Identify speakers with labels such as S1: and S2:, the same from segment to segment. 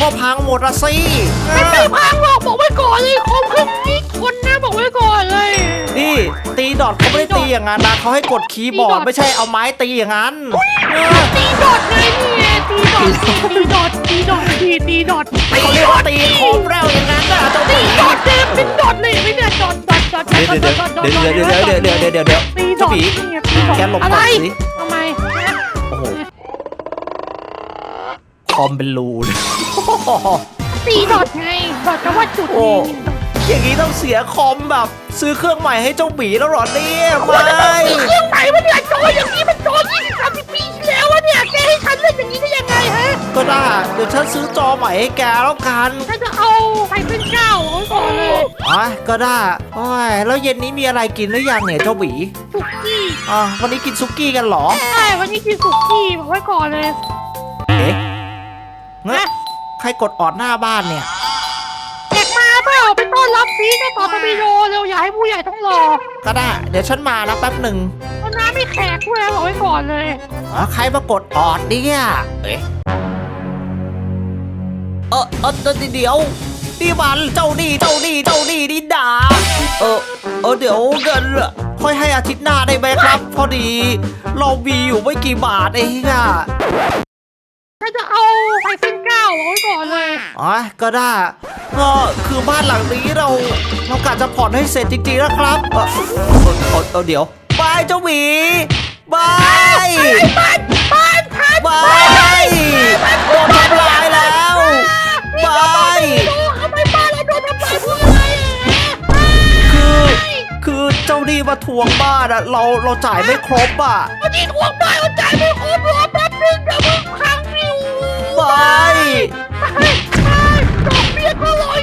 S1: ก็พังหมดละสิ
S2: ไม่พังหรอกบอกไว้ก่อนเลยคอมเครื่องนี้คนนะบอกไว้ก่อนเลย
S1: นี่ตีดอทเขาไม่ได้ตีอย่างนั้นนะเขาให้กดคีย์บอร์ด
S2: ตีดอท
S1: ไม่ใช่เอาไม้ตีอย่างนั้นเออ
S2: ตีดอทไงนี่ไงตีดอทตีดอทตีดอทตีตีดอทตี
S1: เขาเรียกว่าตีคอมแล้วอย่างนั้นน่ะเจ้าห
S2: ตี
S1: มี
S2: ดอทเต็มเป็นดอทเลยไม่เนี่ยดอทดอทดอทดอทดอทดอทดอท
S1: เดี๋ยวเดี๋ยวเดี๋ยวเดี๋ยวเดี๋ยวเดี๋ยวเดี๋ยว
S2: ตีด
S1: เจ้า
S2: อท
S1: หมี
S2: นี่ไงตีดอท
S1: แกหลบ
S2: อะ
S1: ก่
S2: ไร
S1: อนสิ
S2: ทำไมนะ
S1: คอมเป็นรูเลย
S2: ตีดอทไงดอทจะว่าจุด
S1: โอ้
S2: ไง
S1: อย่างนี้ต้องเสียคอมแบบ ซื้อเครื่องใหม่ให้เจ้าหมีแล้วเหรอเนี่ยไม่
S2: เครื่องไหนวะเนี่ยจออย่างนี้มันจอ20 30ปีที่แล้ววะเนี่ยแกให้ฉันเล่นอย่างนี้ได้ยังไงฮะ
S1: ก็ได้เดี๋ยวฉันซื้อจอใหม่ให้แกแล้วกัน
S2: ฉันจะเอาไฟเป็นเก้าเอาไว้ก่อนเลย
S1: อ๋อก็ได้โอ้ยแล้วเย็นนี้มีอะไรกินหรือยังเนี่ยเจ้าหมี
S2: สุกี้
S1: อะวันนี้กินซุกี้กันเหรอ
S2: ใช่วันนี้กินสุกี้บอกไว้ก่อนเลย
S1: เอ๊ะ งั้นใครกดออดหน้าบ้านเนี่ย
S2: แขกมาเปล่าไปต้อนรับซีก็ต่อตะบีโดเร็วอย่าให้ผู้ใหญ่ต้องรอ
S1: ก็ได้ เดี๋ยวฉันมานะแป๊บหนึ่ง
S2: เพราะน้าไม่แขกด้วยบอกไว้ก่อนเลย
S1: อ๋อใครมากดออดเนี่ยเอ๊ะเออเออเดี๋ยวเดี๋ยวนี่มันเจ้านี่เจ้านี่เจ้านี่นี่ด่าเออเออเดี๋ยวเงินอะค่อยให้อาทิตย์หน้าได้ไหมครับ พอดี เรามีอยู่ไม่กี่บาทเองอะ
S2: ฉันจะเอาไฟเส้นเก้าบอกไว้ก่อนเลย
S1: อ๋อก็ได้ ก็คือบ้านหลังนี้เราเรากะจะผ่อนให้เสร็จจริงๆนะครับเออเออเออเออเดี๋ยวบายเจ้าหมีบาย
S2: บ้านบ้านฉัน
S1: บายโดนทำลายแล้วบาย
S2: โดทำไมบ้านเราโดนทำลายเพราะอะไรอะ
S1: คือคือเจ้าหนี่มาทวงบ้านอะเราเราจ่ายไม่ครบอะ
S2: วันนี้ทวงบ้านเอาจ่ายไม่ครบรอ ไปไปตกเบี้ยก็ลอย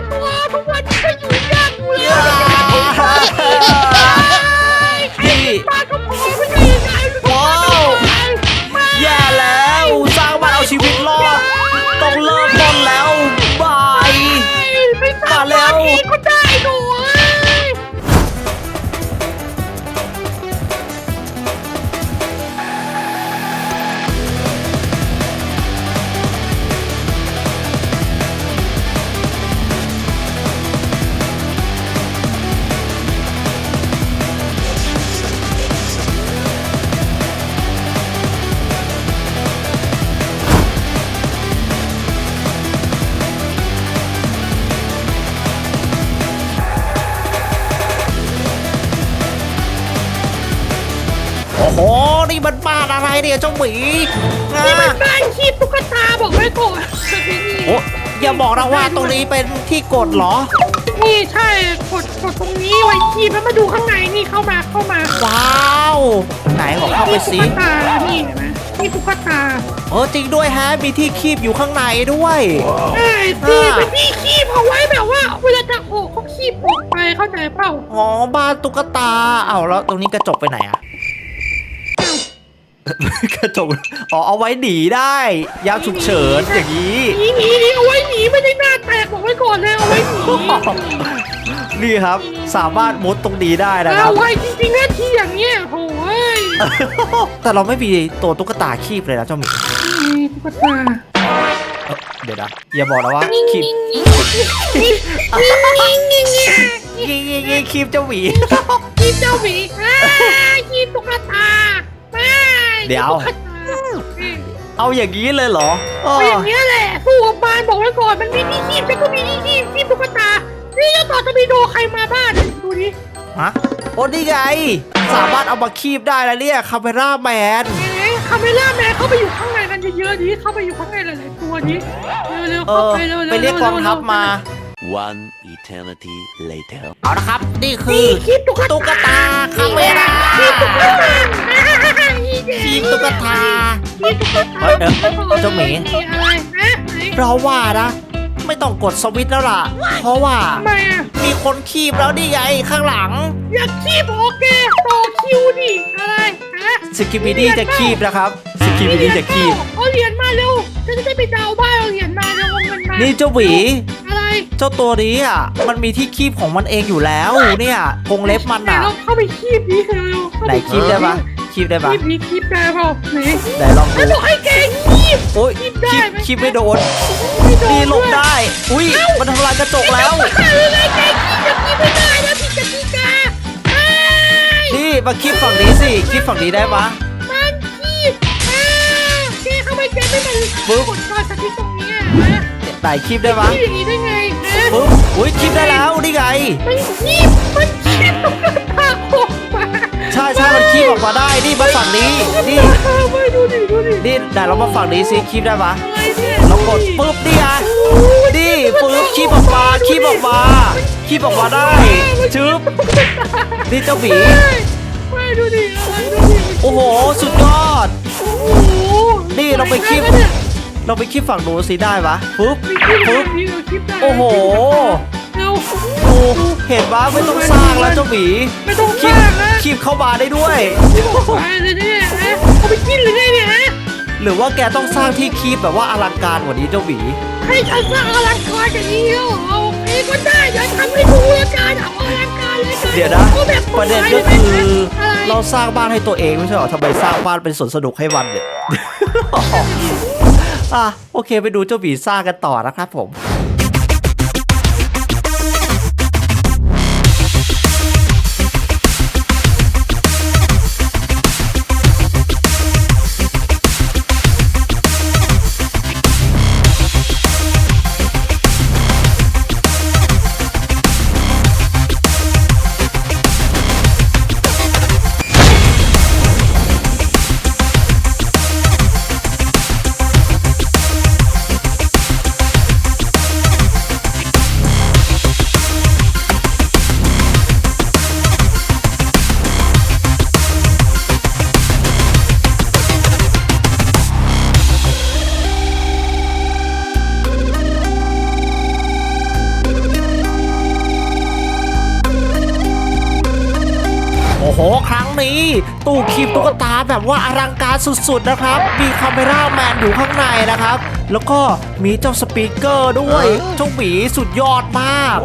S2: นี่มั
S1: นบ้า
S2: น
S1: อะไรเนี่ยเจ้าหมี
S2: นี่มัน
S1: นะ
S2: บ้านคีบตุ๊กตาบอกไว้ก่อนนี่
S1: โอ้อย่าบอกนะว่าตรงนี้เป็นที่กดเหรอ
S2: นี่ใช่กดกดตรงนี้ไว้คีบแล้วมาดูข้างในนี่เข้ามาเข้ามา
S1: ว้าว ไหนบอกเข้าไป
S2: นี่
S1: สิ
S2: ตุ๊กตานี่เห็นไหมนี่ตุ๊กตา
S1: เออจริงด้วยฮะมีที่คีบอยู่ข้างในด้วย
S2: ใช่ที่เป็นที่คีบเอาไว้แบบว่าเวลาจะออกก็คีบออกไปเข้าใจเปล่า
S1: อ๋อบ้านตุ๊กตาเอ้าแล้วตรงนี้กระจกไปไหนอะ กระจกอ๋อเอาไว้หนีได้ยามฉุกเฉินอย่างนี้
S2: หนีหนีหนีเอาไว้หนีไม่ได้หน้าแตกบอกไว้ก่อนเลยเอาไว้หนี
S1: นี่ครับ สามารถมุดตรงนี้ได้นะครั
S2: เอา
S1: บ
S2: ไว้จริงๆนะที่อย่างเงี้ยโอ้ย
S1: แต่เราไม่มีตัวตุ๊กตาคีบเลยนะเจ้าหมี
S2: นี่ตุ๊กตา
S1: เอ้ยเดี๋ยวนะอย่าบอกนะว่าคีบ
S2: นี่นี่นี่
S1: ยี่ยี่ยี่คีบเจ้าหมี
S2: คีบเจ้าหมีอ่าคีบตุ๊กตาไม่
S1: เดี๋ยว
S2: ตุ๊กตา
S1: เอาอย่างนี้เลยเหรออ้อ
S2: เอาอย่างเงี้ยแหละสู้กับบานบอกไว้ก่อนมันมีที่คีบฉันก็มีที่คีบคีบตุ๊กตานี่เจ้าต่อจะมีโดใครมาบ้านดูดิ
S1: ฮะโอ้นี่ไง สามารถเอามาคีบได้แล้วเนี่ยคาเมร่าแมน
S2: เอ๊ะคาเมล่าแมนเข้าไปอยู่ข้างในกันเยอะๆดิเข้าไปอยู่ข้างในหลายๆตัวดิเร็วๆ
S1: เอ
S2: เข้า
S1: อ
S2: ไปเร็วๆ
S1: ไปเรียกกองทัพมา
S3: One eternity later.
S1: เอาละครับ นี่คื
S2: นี่
S1: อ
S2: คีบตุ๊ก
S1: ตุ๊กตาคาเมร่า
S2: คีบตุ๊กตา
S1: คีบตุ๊กตา
S2: คีบตุ๊กตา
S1: เฮ้ยเอ้ยเจ้าหมี
S2: อะไรนะไหน
S1: เราว่านะ ไม่ต้องกดสวิตช์แล้วล่ะ เพราะว่า
S2: ทำไมอะ
S1: มีคนคีบแล้วนี่ไงข้างหลัง
S2: อยากคีบโอเคต่อคิวดิอะไรฮะ
S1: สกิบิดี้จะคีบนะครับสกิบิดี้จะคีบ
S2: เอาเหรียญมาเร็วฉันจะได้ไปดาวบ้านเอาเหรียญมาเร็วเอาเงินมา
S1: นี่เจ้าหวี
S2: อะไร
S1: เจ้าตัวนี้อะมันมีที่คีบของมันเองอยู่แล้วเนี่ยกรงเล็บมัน
S2: ไหน
S1: อะ
S2: ลองเข้าไปคีบดิเร็วๆเข้า
S1: ไหน
S2: ไป
S1: คีบได้ปะ คีบได้ปะ
S2: คีบดิคีบได้เปล่าไหน
S1: ไหนลอง
S2: ฉั
S1: ดู
S2: นบอกให้แกคีบ
S1: โอ้ย
S2: คีบได้
S1: คีบ
S2: ได้ไหม
S1: คีบไม่โดน
S2: ไม่โดน
S1: นี่หลบ
S2: ด้วย
S1: ได้ อุ้ยมันทำลายกระจกแล้ว
S2: เอ้ยไงไงคีบจะคีบไม่ได้นะผิดกติกาเอ้ย
S1: นี่มาคีบฝั่งนี้สิคีบฝั่งนี้ได้ปะ
S2: มันคีบอ่าแกเข้าไปแกไม่มา
S1: ปึ๊บ
S2: กดจอยสติ๊กตรงเนี้ยนะ
S1: ไหนคีบได้ปะ
S2: คีบอย่างนี้ได้ไงฮะ
S1: ปึ๊บอุ้ยคีบได้แล้วนี่ไง
S2: มันคีบมันคีบตรงหน้
S1: ใช่ใช่มันคีบออกมาได้ นี่มาฝั่งนี้นี่
S2: ไม่ดูดิดูดิ
S1: นี่ไหนเรามาฝั่งนี้สิคีบได้ปะ
S2: อะไรเนี่ย
S1: เรากดปึ๊บนี่ไงนี่ปึ๊บคีบออกมาคีบออกมาคีบออกมาได้ชึบนี่เจ้าหมี
S2: ไม่ดูดิอะไรดูดิ
S1: โอ้โห สุดยอด
S2: โอ้โห
S1: นี่เราไปคีบ
S2: ด้เนี่ย
S1: เราไปคีบฝั่งโน้นสิได้ปะปึ๊บ
S2: ไปคีบ
S1: ปึ๊บ
S2: นี่เราคีบได้
S1: โอ้โห
S2: เรา
S1: ดูเห็นปะไม่ต้องสร้างแล้วเจ้าหมี
S2: ไม่ต้อง
S1: คีบ
S2: มากนะ
S1: คีบเข้ามาได้ด้วย
S2: ไปเลยเนี่ยฮะเอาไปกินเลยเนี่ยฮะ
S1: หรือว่าแกต้องสร้างที่คีบแบบว่าอลังการกว่านี้เจ้าหมี
S2: ให้ฉันสร้างอลังการอย่างนี้เหรอโอเคก็ได้เดี๋ยวทำให้ดูแล้วกันเอาอลังการเลยกัน
S1: เดี๋ยวนะ
S2: อาแบบ
S1: ประเด็น
S2: ไม้
S1: ก็
S2: ลยไหม
S1: คือ
S2: อะไร
S1: เราสร้างบ้านให้ตัวเองไม่ใช่เหรอทำไมสร้างบ้านเป็นสวนสนุกให้มันเนี่ย อะโอเคไปดูเจ้าหมีสร้างกันต่อนะครับผม หครั้งนี้ ตู้คีบตุ๊กตาแบบว่าอลังการสุดๆนะครับ มีคาเมราแมนอยู่ข้างในนะครับ แล้วก็มีเจ้าสปีกเกอร์ด้วยเจ้าหมีสุดยอดมาก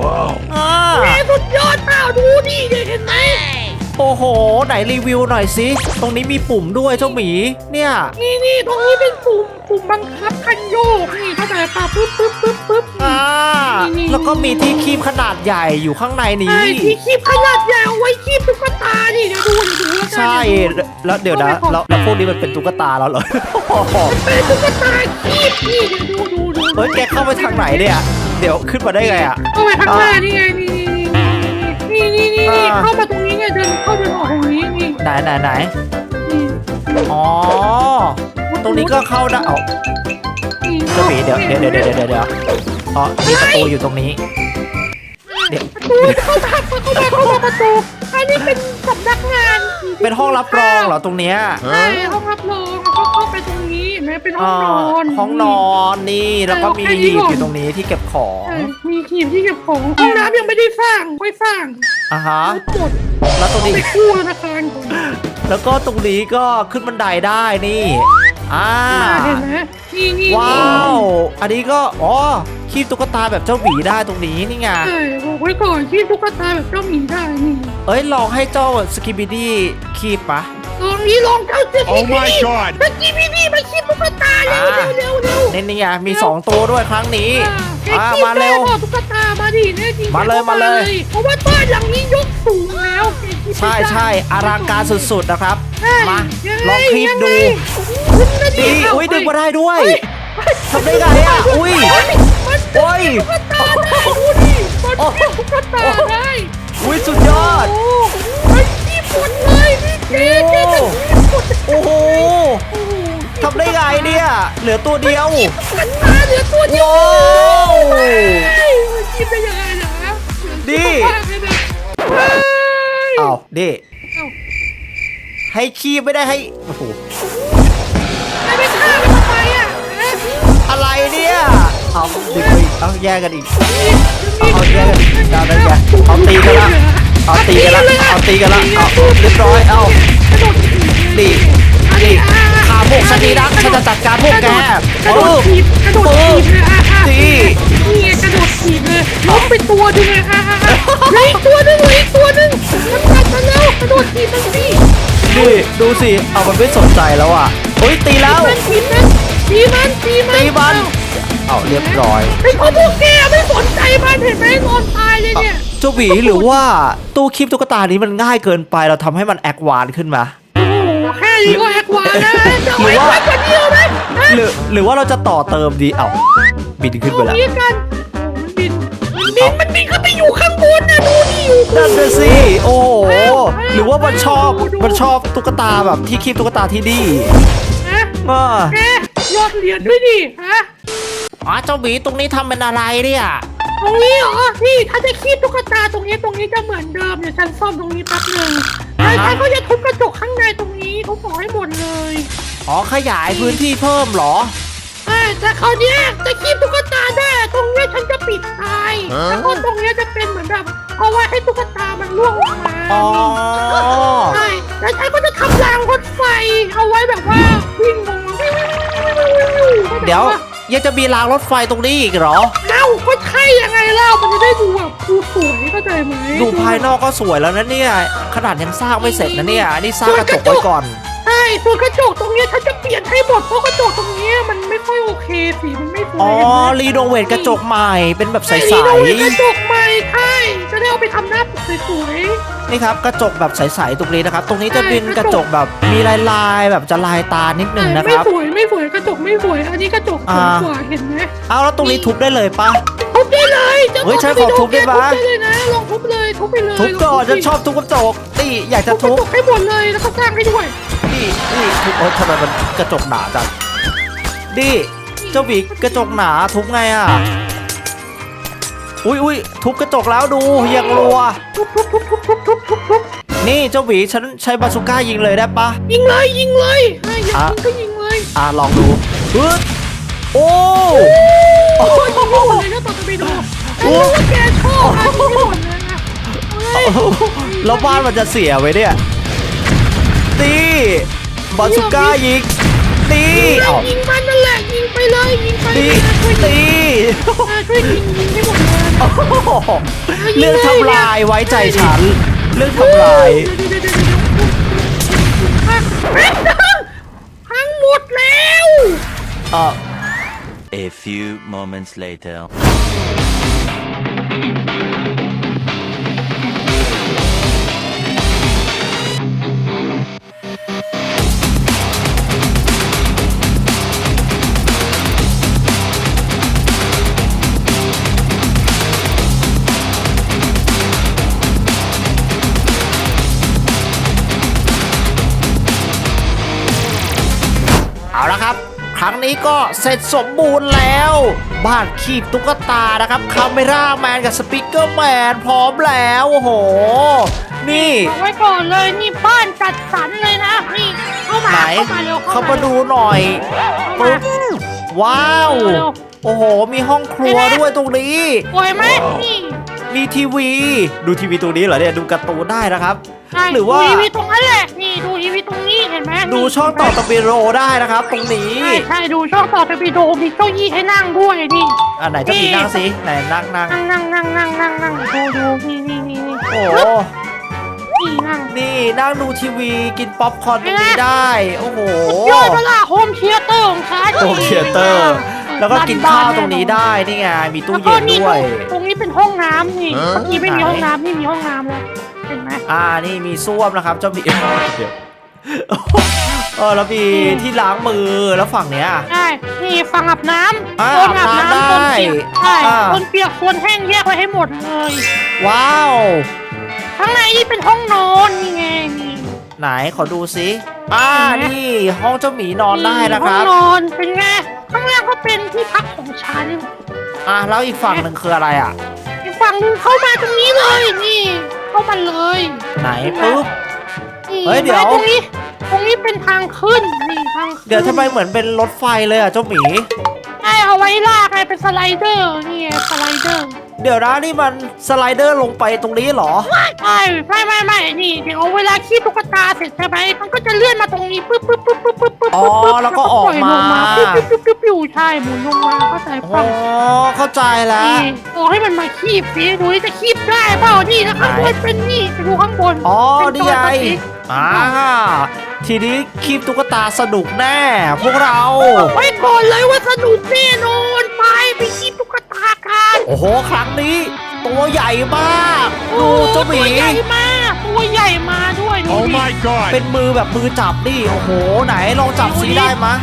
S1: อ่า
S2: แม่สุดยอดเปล่าดูดิเนี่ยเห็นไหม
S1: โอ้โห ไหนรีวิวหน่อยสิ ตรงนี้มีปุ่มด้วยเจ้าหมี เนี่ย
S2: นี่นี่ตรงนี้เป็นปุ่มปุ่มบังคับคันโยกนี่เข้าใจป่ะปึ๊บปึ๊บปึ๊บปึ๊บ
S1: อ่า
S2: นี่
S1: แล้วก็มีที่คีบขนาดใหญ่อยู่ข้างในนี้
S2: ไอ้ที่คีบขนาดใหญ่เอาไว้คีบตุ๊กตานี่เดี๋ยวดูเดี๋ยวดูแล้วกัน
S1: ใช่ แล้วเดี๋ยวนะแล้วแล้วพวกนี้มันเป็นตุ๊กตาแล้วเหรอ
S2: เป็นตุ๊กตาคีบนี่เดี๋ยวดูดูดู
S1: เฮ้ยแกเข้าไปทางไหนเนี่ย เดี๋ยวขึ้นมาได้ไงอะ
S2: เข้าไปข้างหน้านี่ไงนี่ นี่นี่นี่นี่
S1: อ่า
S2: เข้ามาตรงนี้ไงเดินเข้าเดินออกตรงนี้นี่
S1: ไหนไหนไหน
S2: นี่
S1: อ๋อ ตรงนี้ก็เข้าได้เอา
S2: นี่
S1: เจ้าหมีเดี๋ยวเดี๋ยวเดี๋ยวเดี๋ยวเดี๋ยวเดี๋ยวอ๋อมีประตูอยู่ตรงนี้ เดี๋ยว
S2: ประตูเข้ามาเข้ามาเข้ามาประตูอันนี้เป็นสำนักงาน
S1: เป็นห้องรับรองเหรอตรงเนี้ย
S2: ใช่ห้องรับรองแล้วก็เข้าไปตรงนี้เห็นไหมเป็นห้อ
S1: อ่าง
S2: นอน
S1: ห้องนอนนี่แล้วก็มี
S2: เออแค่นี้
S1: หีบ
S2: ก่อน
S1: อยู่ตรงนี้ที่เก็บของ
S2: ใช่มี ขีมที่เก็บของห้องน้ำยังไม่ได้สร้างไม่สร้าง
S1: อะฮะ
S2: หมด
S1: แล้วตรง
S2: ไป
S1: นี้
S2: กู้ธนาคารก่อน
S1: แล้วก็ตรงนี้ก็ขึ้นบันไดได้นี่ อ่า
S2: เห็นไหมนี่นี่
S1: ว้าว อันนี้ก็อ๋อคีบตุ๊กตาแบบเจ้าหมีได้ตรงนี้นี่ไง
S2: ใช่บอกไว้ก่อนที่ตุ๊กตาแบบเจ้าหมีได้นี่
S1: เอ้ยลองให้เจ้าสกิบิดี้คีบปะ
S2: ลองนี้ลองเจ้าเจ้า
S4: Oh my god
S2: เมื่อกี้พี่พี่มาคีบ ตุ๊กตาเร็ว
S1: อ่า
S2: เร็วเร็วเร็ว
S1: นี่นี่ไงมี2ตัวด้วยครั้งนี้
S2: อ่า
S1: อ่า
S2: แกคีบ
S1: มาเร็ว
S2: ได้พอตุ๊กตามาดิแน่จริง
S1: มาเลย
S2: แกก็
S1: มาเลย
S2: เพราะว่าบ้านหลังนี้ยกสูงแล้วแกคีบ
S1: ใช่
S2: ไม่ได้
S1: ใช่อลังการสุดๆนะครับ
S2: ใช่
S1: มา
S2: ยังไง
S1: ลองคลิปดู
S2: ยังไงคุณนะ
S1: ดี
S2: เา
S1: อุ้ยดึงมาได้ด้วย
S2: เฮ้ย
S1: ทำได้ไงอะอุ้ย
S2: มัน
S1: โอ้ย
S2: ตุ๊กตาได้ดูดิมัน
S1: โอ้
S2: คีบตุ๊กตาได้
S1: อุ้ยสุดยอด
S2: โอ้มันคีบหมดเลยนี่แกแกจะคีบหมด
S1: โอ้ เนี่ยเหลือตัวเดียว
S2: มันมาเหลือตัวเดียว
S1: โอ้
S2: เฮ้ยมันคีบได้ยังไงนะ
S1: ดิ
S2: เฮ้ย
S1: อ้าวดิ
S2: เอ้า
S1: ให้คีบไม่ได้ให้โอ้โห
S2: ไม่ไปฆ่ามันทำไมอะฮะ
S1: อะไรเนี่ยเอาดึงไปอีกเอาแยกกันอีกเอาเอาแยกกันอีกเอาได้ไงเอาตีกันละเอาตีกันละเอาตีกันละเอาเรียบร้อยเอา
S2: กระโดดถีบ
S1: ดิดิขาพ วกชนีรักฉันจะจัดการพวกแก
S2: กระโดดถีบกระโดดถีบเลยอะอะ
S1: ดิ
S2: นี่ไงกระโดดถีบเลยล้มไปตัวหนึงเลยอะอะอะเหลืออีกตัวหนึงเหลืออีกตัวหนึงมันกลับมาแล้วกระโดดถีบมันสิ
S1: ดิดูสิ เอามันไม่สนใจแล้วอะเฮ้ยตีแล้ว
S2: มันถีบมันถีบมันถีบมัน
S1: ตีมัน เอาเรียบร้อย
S2: ไอ้พวกพวกแกไม่สนใจมันเห็นไหมนอนตายเลยเนี่ย
S1: เจ้าหวีหรือว่าตู้คลิปตุ๊กตานี้มันง่ายเกินไปเราทำให้มันแอควานขึ้นมา
S2: โอ้แค่นี้ก็แอ วานแล้วจะเอา
S1: หรือ
S2: ไว้
S1: ว่า
S2: ไว้คนเดียวไหมฮะ
S1: หรือหรือว่าเราจะต่อเติมดีเอาบินขึ้นไป
S2: ตรง
S1: แล้ว
S2: นี้กันโอ้มันบิน มันบิน มันบินขึ้นไปอยู่ข้างบนนะดูดิอยู่
S1: นั่นเลยสิโอ้โหหรือว่ามันชอบมันชอบตุ๊กตาแบบที่คีบตุ๊กตาที่นี่
S2: ฮะ
S1: อ่า
S2: แกยอดเหรียญด้วยดิฮะ
S1: อ๋อเจ้าหวีตรงนี้ทำเป็นอะไรเนี่ย
S2: ตรงนี้เหรอนี่ถ้าจะคีบตุ๊กตาตรงนี้ตรงนี้จะเหมือนเดิมเดี๋ยวฉันซ่อมตรงนี้แป๊บหนึ่ง
S1: อ่า
S2: แล้ว
S1: ฮะ
S2: ฉันก็จะทุบกระจกข้างในตรงนี้ ทุบออกให้หมดเลย
S1: อ๋อขยายพื้นที่เพิ่มเหรอ
S2: เอ้ยแต่คราวเนี้ยจะคีบตุ๊กตาได้ ตรงเนี้ยฉันจะปิดตาย
S3: ฮะ
S2: แล้วก็ตรงเนี้ยจะเป็นเหมือนแบบเอาไว้ให้ตุ๊กตามันล่วงลงมา
S1: อ๋อ
S2: ใช่แล้วฉันก็จะทำรางรถไฟ เอาไว้แบบว่าวิ่งลงมาวิ่งวิ่งวิ่งวิ่งวิ่งวิ่งวิ่ง
S1: เดี๋ยวยังจะมีรางรถไฟตรงนี้อีกเหรอ
S2: จะได้ดูแบบดูสวยเข้าใจไหม
S1: ดูภายนอกก็สวยแล้วนะเนี่ย ขนาดยังสร้างไม่เสร็จนะเนี่ยอันนี้สร้างกระจกไว้ก่อน
S2: ใช่ส่วนกระจกตรงเนี้ยฉันจะเปลี่ยนให้หมดเพราะกระจกตรงเนี้ยมันไม่ค่อยโอเคสีมันไม่สวย
S1: อ๋อ
S2: เห็นไหม
S1: รีโนเวทกระจกใหม่เป็นแบบใส
S2: ไอ้นี่เราเป็นกระจกใหม่ใช่จะได้เอาไปทำหน้าปกสวย
S1: ๆนี่ครับกระจกแบบใสๆตรงนี้นะครับ ตรงนี้จะเป็น
S2: ใช่
S1: กระจกแบบมีลายลายๆแบบจะลายตานิด
S2: ๆ
S1: นึงนะค
S2: ไม่
S1: รับ
S2: สวยไม่สวยกระจกไม่สวยอันนี้กระจกสวย
S1: อ่า
S2: กว่าเห็นไหม
S1: เอาแล้วตรงนี้ทุบได้เลยปะ
S2: ทุบ ได้เลยจะ
S1: เฮ้ยฉันขอทุบได้ปะ
S2: ทุบได้เลยนะลองทุบเลยทุบไปเลย
S1: ทุบก่อน
S2: ล
S1: ฉั
S2: ง
S1: นชอบทุบกระจกนี่อยาก
S2: ทุ
S1: จะ
S2: บกระ
S1: ทุบ
S2: จกให้หมดเลยแล้วก็สร้างให้ด้วย
S1: นี่นี่ทุบโอ๊ยทำไมมันกระจกหนาจังดิเจ้าหวีกระจกหนาทุบไงอะอุ้ยอุ้ยทุบกระจกแล้วดูยังรัว
S2: ทุบทุบทุบทุบทุบทุบทุบทุบ
S1: นี่เจ้าหวีฉันใช้บาซูก้ายิงเลยได้ปะ
S2: ยิงเลยยิงเลยอะอยาก
S1: อะ
S2: ยิงก็ยิงเลย
S1: อะลองดูฮึด โอ้
S2: โอ้ยยิงไม่หมดเลยนะต่อตะบีโดฉันรู้ว่าแกชอบอะยิงไม่หมดเลยนะเอาเลย
S1: แล้วบ้านมันจะเสียไว้เนี่ยตีบาซูก้ายิงตีเอ้า
S2: ยิงมันนั่นแหละยิงไปเลยยิงไป
S1: ตี
S2: ช่วย
S1: ตี
S2: เออช่วยยิงยิงให้หมดเลย
S1: โอ้โหเรื่องทำลายไว้ใจฉัน เรื่องทำลาย
S2: เดี๋ยวเดี๋ยวเดี๋ยวเดี๋ยวอะแป๊บนึงพังหมดแล้ว
S1: เออ
S3: A few moments later.
S1: เอาละครับ ค รั้งนี้ก็เสร็จสมบูรณ์แล้ว บ้านคีบตุ๊กตานะครับคาเมราแมนกับสปิเกอร์แมนพร้อมแล้วโอ้โห นี่
S2: เอาไว้ก่อนเลยนี่บ้านจัดสรรเลยนะนี่เข้ามา
S1: ไหน
S2: เข้ามาเร็ว
S1: เข้ามาดูหน่อย
S2: เข้ามา
S1: ปึ๊บว้าว
S2: เร็ว
S1: โอ้โห มีห้องครัวด้วยตรงนี้
S2: สวยไหมนี่
S1: มีทีวี ดูทีวีตรงนี้เหรอเนี่ยดูการ์ตูนได้นะครับ
S2: ใช่
S1: หรือว่า
S2: ดูทีวีตรงนั้นแหละนี่ดูทีวีตรงนี้เห็นไหม
S1: ดู
S2: นี่
S1: ช่องต่อตะเบโรได้นะครับ ตรงนี้
S2: ใช่ใช่ดูช่องต่อทีวีโดมีเก้าอี้ให้นั่งด้วยนี่
S1: อะไหนเจะมีนั่งสิไหนนั่งนั่ง
S2: นั่งนั่งนั่งนั่งนั่งนั่งดูดูนี่นี่นี่นี่
S1: โอ้โห
S2: นี่นั่ง
S1: นี่นั่งดูทีวีกินป๊อปคอร์นตรงนี้ได้ โอ้โห
S2: ยอดเวลาโฮมเธียเตอร์ของฉัน
S1: โฮมเธียเตอร์ แล้วก็กินข้าวตรงนี้ได้นี่ไงมีตู้เย็นด้วย
S2: ตรงนี้เป็นห้องน้ำนี่
S3: ฮะ
S2: เมื่อกี้ไม่มี
S1: ไหน
S2: ห้องน้ำนี่มีห้องน้ำแล้วเห็นไหม
S1: อ่านี่มีส้วมนะครับเจ้ามีเดี๋ยวเออแล้วมีที่ล้างมือแล้วฝั่งเนี้ย
S2: ใช่นี่ฟังอาบน้ำ
S1: อ่า
S2: โซนอาบ
S1: อาบน้ำ
S2: น้ำโซนเปียก
S1: ได้
S2: ใช่
S1: อ่า
S2: โซนเปียกโซนแห้งแยกไว้ให้หมดเลย
S1: ว้าว
S2: ข้างในนี่เป็นห้องนอนนี่ไงนี่
S1: ไหนขอดูสิอ่านี่ห้องเจ้าหมีนอนได้นะค
S2: ห้
S1: รั
S2: อบงนอนเป็นไง ข้างล่างก็เป็นที่พักของฉัน
S1: อ่าแล้วอีกฝั่งหนึ่งคืออะไรอะ
S2: อีกฝั่งหนึงเข้ามาตรงนี้เลยนี่ เข้ามาเลย
S1: ไหนปุ๊บ
S2: นี่
S1: เฮ้ยเดี๋ยว
S2: ตรงนี้ ตรงนี้เป็นทางขึ้นนี่ทางขึ้น
S1: เดี๋ยวทำไมเหมือนเป็นรถไฟเลยอะเจ้าหมี
S2: ใช่เอาไว้ลากไงเป็นสไลเดอร์นี่ไงสไลเดอร์
S1: เดี๋ยวนะนี่มันสไลเดอร์ลงไปตรงนี้เหรอ
S2: ใช่ไม่ไม่ไม่นี่เดี๋ยวเวลาขี้ตุ๊กตาเสร็จใช่ไหมมันก็จะเลื่อนมาตรงนี้ปึ๊บปึ๊บปึ๊บปึ๊บปึ๊บปึ๊บ
S1: อ๋อ
S2: ปึ๊บ
S1: แล้วก็ออกมา
S2: ปล่ยลงปึ๊บปึ๊บปึ๊บปึ๊บอยู่ใช่หมุนลงมาเข้าใจ
S1: อ๋
S2: ป่ะ
S1: อเข้าใจแล้ว
S2: นี่ตัวให้มันมาคีบสิดูนี่จะคีบได้เปล่านี่นะข้างบนเป็นนี่ไปดูข้างบน
S1: อ๋อ
S2: เป็น
S1: นี่
S2: ตัว
S1: ไง
S2: สติ๊ก
S1: อ่า ทีนี้คลิปตุ๊กตาสนุกแน่ พวกเรา
S2: ไว้ก่อนเลยว่าสนุกแน่นอนไปไปคีบตุ๊กตากัน
S1: โอ้โห ครั้งนี้ ตัวใหญ่มากดูเจ้าหมี
S2: ตัวใหญ่มากตัวใหญ่มาด้วยดู
S4: Oh
S2: ดิ
S4: my god!
S1: เป็นมือแบบมือจับนี่ โอ้โห ไหนลองจับสีได้มะ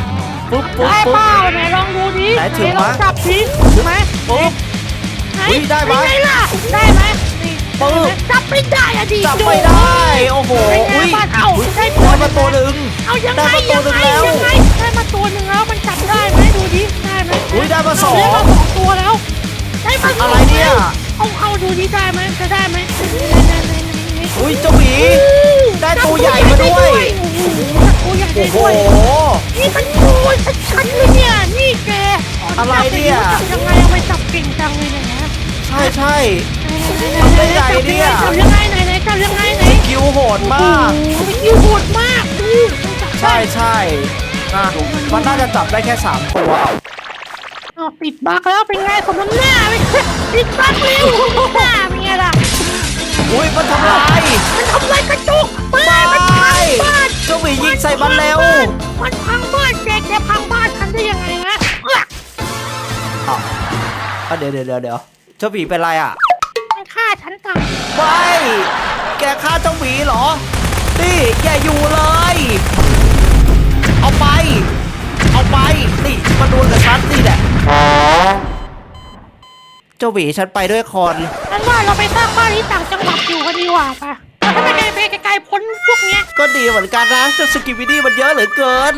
S1: ปุ๊บปุ๊บ
S2: ได้
S1: ปุ๊
S2: เป
S1: บ
S2: ล่าไหนลองดูดิ
S1: ไหนถึง
S2: ลอง
S1: วะ
S2: จับสิถึงไหม
S1: ปุ๊บ
S2: ไหน
S1: อุ๊ยได้ปะ
S2: เป็นไงล่ะได้ไหมนี่
S1: ปึ๊บ
S2: จับไม่ได้อะดิ
S1: จับไม่ได้ โอ้โห
S2: เป็นไง
S1: อุ้ย
S2: บ้านเอา
S1: อุ๊ย
S2: ได้
S1: ได้มาตัวหนึ่ง
S2: เอายัง
S1: ได้
S2: ไง
S1: มาตัว
S2: ยัง
S1: หนึ่ง
S2: ไง
S1: แล้ว
S2: ยังไงได้มาตัวหนึ่งแล้วมันจับได้ไหมดูดิได้ไหม
S1: อุ๊ยได้มาสอง
S2: เได้มาสองตัวแล้วได้มาสอง
S1: อะไรเนี่ย
S2: เอาเอาดูดิได้ไหมจะได้ไหมไหนไหนไหนไหนไหน
S1: อุ้ยเจ้าหมีได้ตัวใหญ่มาด้วย
S2: โอ้โหจับตัวใหญ่ได้
S1: โอ้โห
S2: ด้วยนี่มันตัวชัดๆเลยเนี่ยนี่แก
S1: อะไรเนี่ย
S2: จับยังไงเอาไปจับเก่งจังเลยเนี่ยนะ
S1: ใช่ใช่
S2: จับ
S1: ได้ไงเนี่ย
S2: จับยังไงไหนไหนจับยังไงไหน
S1: คิวโหดมาก
S2: โอ้โหคิวโหดมากดูจับได้
S1: ใช่ใช่อะมันน่าจะจับได้แค่สามตัว
S2: อ้าวติดบั๊กแล้วเป็นไงสมน้ำหน้าไปติดบั๊กเร็วหน้าเป็นไงล่ะ
S1: อุ้ยมันทำลาย
S2: มันทำลายกระจกบ้านมันพังบ้าน
S1: เจ้าหมียิงใส่มันแล้ว
S2: มันพังบ้านแกแกพังบ้านฉันได้ยังไงนะเอ้อ
S1: อะอะเดี๋ยวเดี๋ยวเดี๋ยวเดี๋ยวเจ้าหมีเป็นไรอะ
S2: มันฆ่าฉันตาย
S1: ไม่ แกฆ่าเจ้าหมีเหรอ นี่อย่าอยู่เลย เอาไป เอาไป นี่มาดวลกับฉันนี่แหละ เจ้าหมีฉันไปด้วยคน
S2: ฉันว่าเราไปสร้างบ้านที่ต่างจังหวัดอยู่กันดีกว่าปะถ้าไปไกลไปไกลๆพ้นพวกเนี้ย
S1: ก็ดีเหมือนกันนะเจ้าสกิบิดี้มันเยอะเหลือเกิน